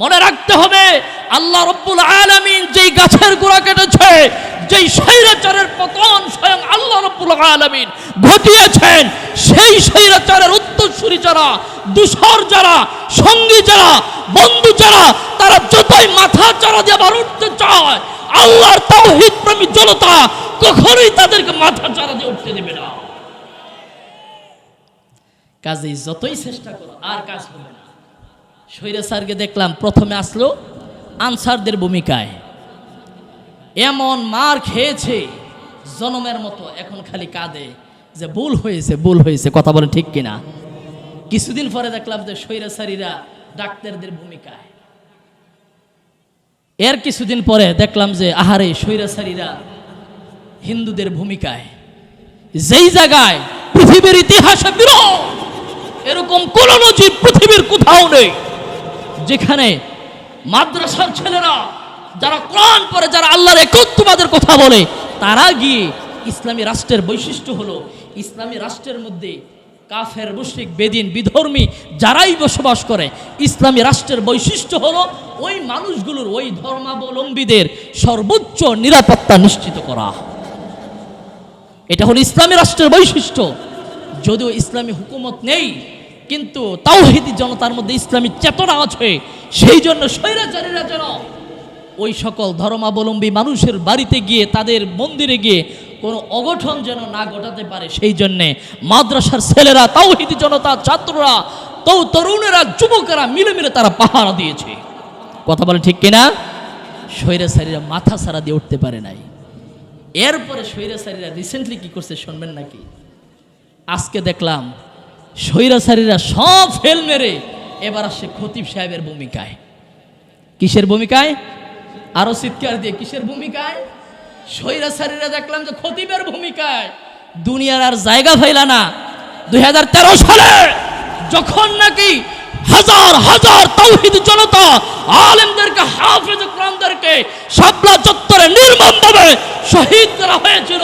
মনে রাখতে হবে, আল্লাহ রব্বুল আলামিন যেই গাছের গোড়া কেটেছে, যেই স্বৈরাচারের পতন স্বয়ং আল্লাহ রব্বুল আলামিন ঘটিয়েছেন, সেই স্বৈরাচারের উত্তরসূরি যারা, দুসর যারা, সঙ্গী যারা, বন্ধু যারা, তারা যতই মাথা চারা দিয়ে আবার উঠতে চায়, আল্লাহর তাওহীদ প্রেমী জনতা কখনোই তাদেরকে মাথা চারা দিয়ে উঠতে দেবে না। কাজেই যতই চেষ্টা করো, আর কাজ হবে না। সৈরা স্যারকে দেখলাম, প্রথমে আসলো আনসারদের ভূমিকায়। এমন মার খেয়েছে, জনমের মতো, এখন খালি কাঁদে যে ভুল হয়েছে ভুল হয়েছে, কথা বলে ঠিক কিনা। কিছুদিন পরে দেখলাম যে স্বৈরাচারীরা ডাক্তারদের ভূমিকায়। এর কিছুদিন পরে দেখলাম যে, আহারে স্বৈরাচারীরা হিন্দুদের ভূমিকায়। যেই জায়গায় পৃথিবীর ইতিহাসে বিরল এরকম কোন নজির পৃথিবীর কোথাও নেই। যেখানে মাদ্রাসার ছেলেরা, যারা কোরআন পড়ে, যারা আল্লাহর একত্ববাদের কথা বলে, তারা গিয়ে ইসলামী রাষ্ট্রের বৈশিষ্ট্য হলো, ইসলামী রাষ্ট্রের মধ্যে কাফের, মুশরিক, বেদিন, বিধর্মী যারাই বসবাস করে, ইসলামী রাষ্ট্রের বৈশিষ্ট্য হলো ওই মানুষগুলোর, ওই ধর্মাবলম্বীদের সর্বোচ্চ নিরাপত্তা নিশ্চিত করা। এটা হলো ইসলামী রাষ্ট্রের বৈশিষ্ট্য। যদিও ইসলামী হুকুমত নেই কিন্তু তাওহিদি জনতার মধ্যে ইসলামী চেতনা আছে, সেই জন্য স্বৈরাচারীরা যেন ওই সকল ধর্মাবলম্বী মানুষের বাড়িতে গিয়ে, তাদের মন্দিরে গিয়ে কোনো অঘটন যেন না ঘটাতে পারে, সেই জন্যে মাদ্রাসার ছেলেরা, তাওহিদি জনতা, ছাত্ররা তৌ তরুণেরা, যুবকেরা মিলে মিলে তারা পাহারা দিয়েছে। কথা বলে ঠিক কিনা? স্বৈরাচারীরা মাথা সারা দিয়ে উঠতে পারে নাই। এরপরে স্বৈরাচারীরা রিসেন্টলি কি করছে, শুনবেন নাকি? আজকে দেখলাম স্বৈরাচারীরা সব ফেল মেরে এবার আসছে খতিব সাহেবের ভূমিকায়। কিসের ভূমিকায়? আরও চিৎকার দিয়ে, কিসের ভূমিকায়? স্বৈরাচারীরা দেখলাম যে খতিবের ভূমিকায়। দুনিয়ার আর জায়গা ফাইলা না। দুই হাজার তেরো সালে যখন নাকি হাজার হাজার তৌহিদ জনতা আলেমদেরকে, হাফেজ কোরআনদেরকে শাপলা চত্বরে নির্মমভাবে শহীদ করা হয়েছিল।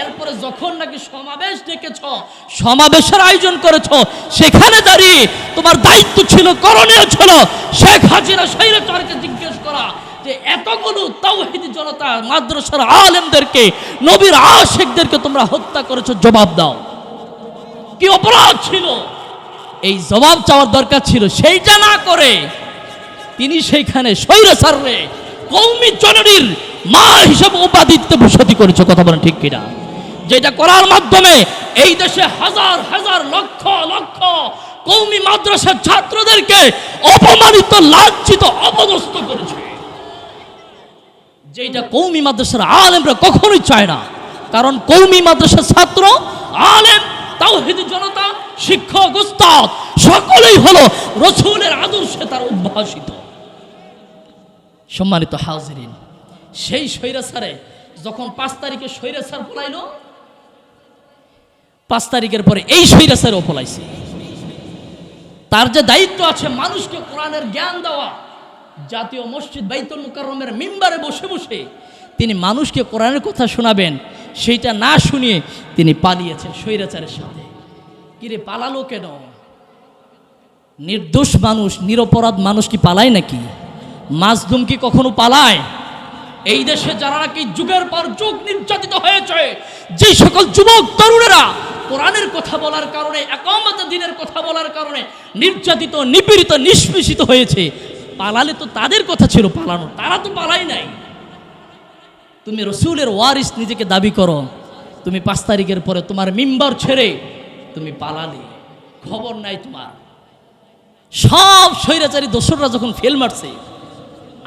এরপরে যখন নাকি সমাবেশ ডেকেছ, সমাবেশের আয়োজন করেছ, সেখানে দাঁড়িয়ে তোমার দায়িত্ব ছিল, করণীয় ছিল। শেখ হাজিরা সৈরাচারকে জিজ্ঞেস করা যে, এতগুলো তাওহিদি জনতা মাদ্রাসার আলেমদেরকে, নবীর আশেকদেরকে তোমরা হত্যা করেছ, জবাব দাও। কি অপরাধ ছিল? এই জবাব চাওয়ার দরকার ছিল। সেইটা না করে তিনি সেইখানে স্বৈরাচারে কৌমি জননীর মা হিসেবে উপাদিত্য ভূষতি করেছে। কথা বলেন ঠিক কিনা? যেটা করার মাধ্যমে এই দেশে হাজার হাজার লক্ষ লক্ষ কৌমি মাদ্রাসার ছাত্রদেরকে অপমানিত, লাঞ্ছিত, অপদস্থ করেছে। যেটা কৌমি মাদ্রাসার আলেমরা কখনোই চায় না। কারণ কৌমি মাদ্রাসার ছাত্র, আলেম তাওহিদি জনতা, শিক্ষক, উস্তাদ, সকলেই হলো রসুলের আদর্শে তার উদ্ভাসিত। সম্মানিত হাজরিন, সেই স্বৈরাচারে যখন পাঁচ তারিখে স্বৈরাচার পলাইল পাঁচ তারিখের পরে এই স্বৈরাচারও পলাইছে তার যে দায়িত্ব আছে মানুষকে কোরআনের জ্ঞান দেওয়া, জাতীয় মসজিদ বাইতুল মুকাররমের মিম্বারে বসে বসে তিনি মানুষকে কোরআনের কথা শোনাবেন, সেইটা না শুনিয়ে তিনি পালিয়েছেন স্বৈরাচারের সাথে। কিরে, পালালো কেন? নির্দোষ মানুষ, নিরপরাধ মানুষ কি পালায় নাকি? মাজদুম কি কখনো পালায়? এই দেশে যারা নাকি যুগের পর যুগ নির্যাতিত হয়েছে যে সকল যুবক, তরুণেরা কোরআনের কথা বলার কারণে একামত দিনের কথা বলার কারণে নির্যাতিত, নিপীড়িত, নিষ্পেষিত হয়েছে, পালালে তো তাদের কথা ছিল পালানো, তারা তো পালাই নাই। তুমি রসুলের ওয়ারিস নিজেকে দাবি করো, তুমি পাঁচ তারিখের পরে তোমার মিম্বার ছেড়ে তুমি পালালে, খবর নাই তোমার। সব স্বৈরাচারী দোসররা যখন ফেল মারছে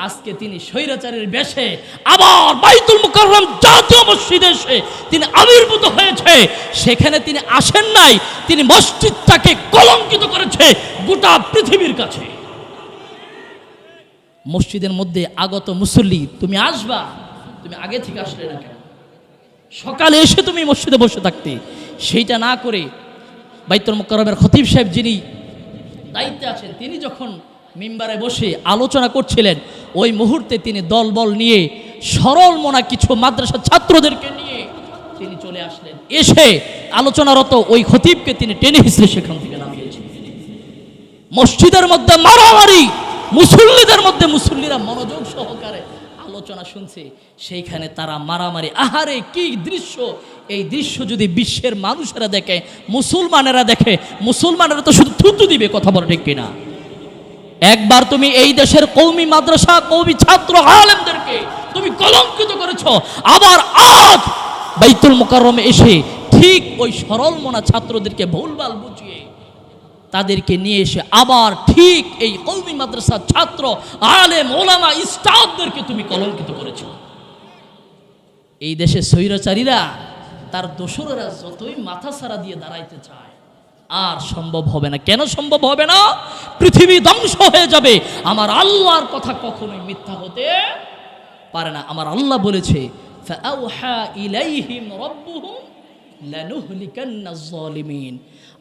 আজকে তিনি স্বৈরাচারের বেশে আবার বাইতুল মুকাররম জাতীয় মসজিদে এসে তিনি আবির্ভূত হয়েছে। সেখানে তিনি আসেন নাই, তিনি মসজিদটাকে কলঙ্কিত করেছে গোটা পৃথিবীর কাছে। মসজিদের মধ্যে আগত মুসল্লি, তুমি আসবা? তুমি আগে থেকে আসলে না কেন? সকালে এসে তুমি মসজিদে বসে থাকতে। সেইটা না করে বাইতুল মুকাররমের খতিব সাহেব যিনি দায়িত্বে আছেন, তিনি যখন মিম্বারে বসে আলোচনা করছিলেন ওই মুহূর্তে তিনি দলবল নিয়ে, সরল মনা কিছু মাদ্রাসা ছাত্রদেরকে নিয়ে তিনি চলে আসলেন। এসে আলোচনারত ওই খতিবকে তিনি টেনে হিসেবে সেখান থেকে নামিয়েছেন মসজিদের মধ্যে মারামারি, মুসল্লিদের মধ্যে মুসল্লিরা মনোযোগ সহকারে আলোচনা শুনছে। সেইখানে তারা মারামারি, আহারে কি দৃশ্য! এই দৃশ্য যদি বিশ্বের মানুষেরা দেখে, মুসলমানেরা দেখে, মুসলমানেরা তো শুধু থুতু দিবে কথা বলে, ঠিক কিনা? একবার তুমি এই দেশের কৌমি মাদ্রাসা, কৌমি ছাত্র আলেমদেরকে তুমি কলঙ্কিত করেছ। আবার আজ বাইতুল মোকাররমে এসে ঠিক ওই সরল মনা ছাত্রদেরকে ভুলভাল বুঝিয়ে তাদেরকে নিয়ে এসে আবার ঠিক এই কৌমি মাদ্রাসার ছাত্র, আলেম, ওলামা ইস্টাফদেরকে তুমি কলঙ্কিত করেছ। এই দেশে স্বৈরাচারীরা, তার দোসরেরা যতই মাথা সারা দিয়ে দাঁড়াইতে চায় আর সম্ভব হবে না। কেন সম্ভব হবে না? পৃথিবী ধ্বংস হয়ে যাবে। আমার আল্লাহর কথা কখনোই মিথ্যা হতে পারে না। আমার আল্লাহ বলেছে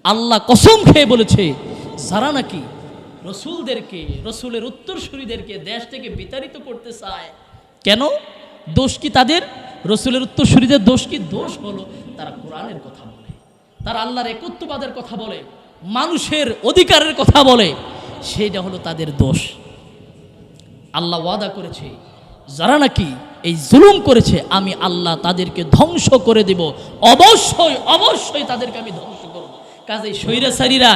আল্লাহ কসম খেয়ে বলেছে, যারা নাকি রসুলদেরকে, রসুলের উত্তরসূরিদেরকে দেশ থেকে বিতাড়িত করতে চায়। কেন? দোষ কি তাদের? রসুলের উত্তরসূরিদের দোষ কি? দোষ হলো তারা কোরআনের কথা বলে। তারা আল্লাহর একত্ববাদের কথা বলে, মানুষের অধিকারের কথা বলে সেটা হলো তাদের দোষ। আল্লাহ ওয়াদা করেছে, যারা নাকি এই জুলুম করেছে, আমি আল্লাহ তাদেরকে ধ্বংস করে দেব। অবশ্যই অবশ্যই তাদেরকে আমি ধ্বংস করব। কাজে স্বৈরাচারীরা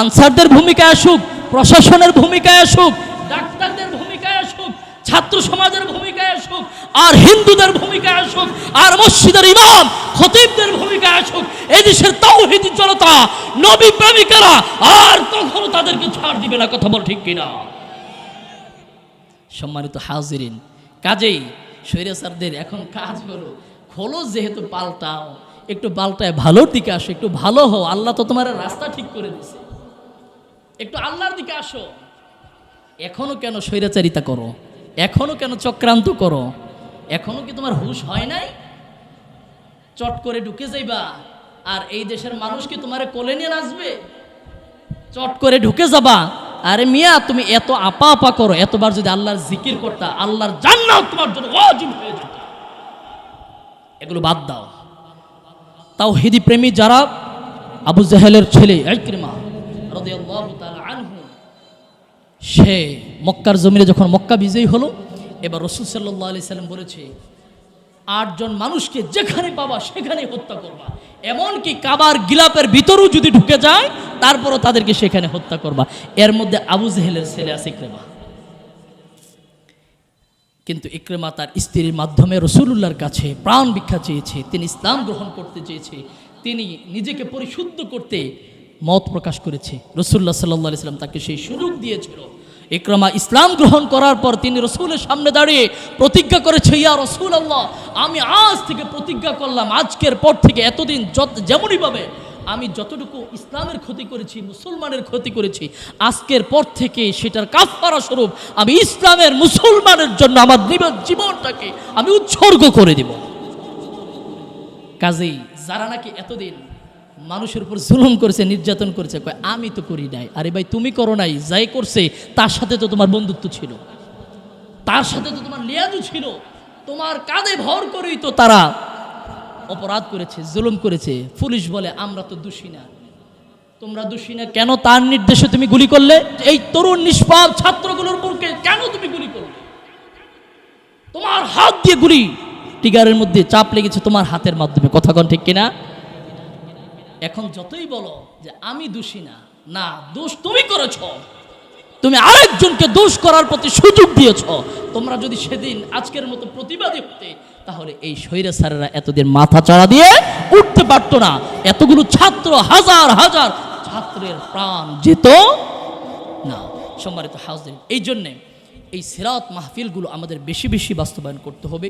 আনসারদের ভূমিকায় আসুক, প্রশাসনের ভূমিকায় আসুক, ডাক্তারদের ভূমিকায় আসুক, ছাত্র সমাজের ভূমিকায় আসুক আর হিন্দুদের ভূমিকায় আসুক, আর মসজিদের ইমাম, খতিবদের ভূমিকায় আসুক এই দেশের তাওহিদ জনতা, নবী প্রেমিকারা আর কখনো তাদেরকে ছাড় দিবে না, কথা বল ঠিক কিনা? সম্মানিত হাজিরিন, কাজেই স্বৈরাচারদের এখন কাজ হলো, খোলো যেহেতু পাল্টাও, একটু পাল্টায় ভালোর দিকে আসো, একটু ভালো হও, আল্লাহ তো তোমার রাস্তা ঠিক করে দিছে একটু আল্লাহর দিকে আসো। এখনও কেন স্বৈরাচারিতা করো? এখনও কেন চক্রান্ত করো? এখনও কি তোমার হুশ হয় নাই? চট করে ঢুকে যাইবা। আর এই দেশের মানুষ কি তোমারে কোলে নিয়ে নাচবে? চট করে ঢুকে যাবা। আরে মিয়া, তুমি এত আপা আপা করো। এতবার যদি আল্লাহর জিকির করতা, আল্লাহর জান্নাত তোমার জন্য ওয়াজিব হয়ে যেত। এগুলো বাদ দাও। তাও হিদি প্রেমী যারা আবু জাহেলের ছেলে আনহু, সে মক্কার জমিনে যখন মক্কা বিজয়ী হলো এবার রসুল সাল্লাহ আলি সাল্লাম বলেছে, আটজন মানুষকে যেখানে পাবা সেখানে হত্যা করবা। এমনকি কাবার গিলাপের ভিতরেও যদি ঢুকে যায়, তারপরও তাদেরকে সেখানে হত্যা করবা। এর মধ্যে আবু জেহেলের ছেলে আছে ইকরেমা। কিন্তু ইকরেমা তার স্ত্রীর মাধ্যমে রসুলুল্লাহর কাছে প্রাণ ভিক্ষা চেয়েছে, তিনি ইসলাম গ্রহণ করতে চেয়েছে, তিনি নিজেকে পরিশুদ্ধ করতে মত প্রকাশ করেছে। রসুল্লাহ সাল্লাহ সাল্লাম তাকে সেই সুযোগ দিয়েছিল। ইকরামা ইসলাম গ্রহণ করার পর তিনি রসুলের সামনে দাঁড়িয়ে প্রতিজ্ঞা করেছে, ইয়া রসুল আল্লাহ আমি আজ থেকে প্রতিজ্ঞা করলাম, আজকের পর থেকে এতদিন যত যেমনই যেমনইভাবে আমি যতটুকু ইসলামের ক্ষতি করেছি, মুসলমানের ক্ষতি করেছি, আজকের পর থেকে সেটার কাফারা স্বরূপ আমি ইসলামের মুসলমানের জন্য আমার জীবনটাকে আমি উৎসর্গ করে দেব। কাজেই যারা নাকি এতদিন মানুষের উপর জুলুম করেছে, নির্যাতন করেছে, কয়, আমি তো করি নাই। আরে ভাই, তুমি করো নাই, যাই করছে, তার সাথে তো তোমার বন্ধুত্ব ছিল। তার সাথে তো তোমার লিয়াজু ছিল। তোমার কাঁধে ভর করেই তো তারা অপরাধ করেছে, জুলুম করেছে। পুলিশ বলে, আমরা তো দোষী না। তোমরা দোষী না কেন? তার নির্দেশে তুমি গুলি করলে? এই তরুণ, নিষ্পাপ ছাত্রগুলোর উপরকে কেন তুমি গুলি করলে? তোমার হাত দিয়ে গুলি। টিগারের মধ্যে চাপ লেগেছে তোমার হাতের মাধ্যমে। কথা কন ঠিক কিনা? এখন যতই বলো যে আমি দোষী না না, দোষ তুমি করেছ। তুমি আরেকজনকে দোষ করার প্রতি সুযোগ দিয়েছ। তোমরা যদি সেদিন আজকের মতো প্রতিবাদী হতে, তাহলে এই স্বৈরা স্যারেরা এতদিন মাথা চাড়া দিয়ে উঠতে পারতো না। এতগুলো ছাত্র, হাজার হাজার ছাত্রের প্রাণ যেত না। সম্মানিত হাউস এই জন্যে এই সিরাত মাহফিলগুলো আমাদের বেশি বেশি বাস্তবায়ন করতে হবে।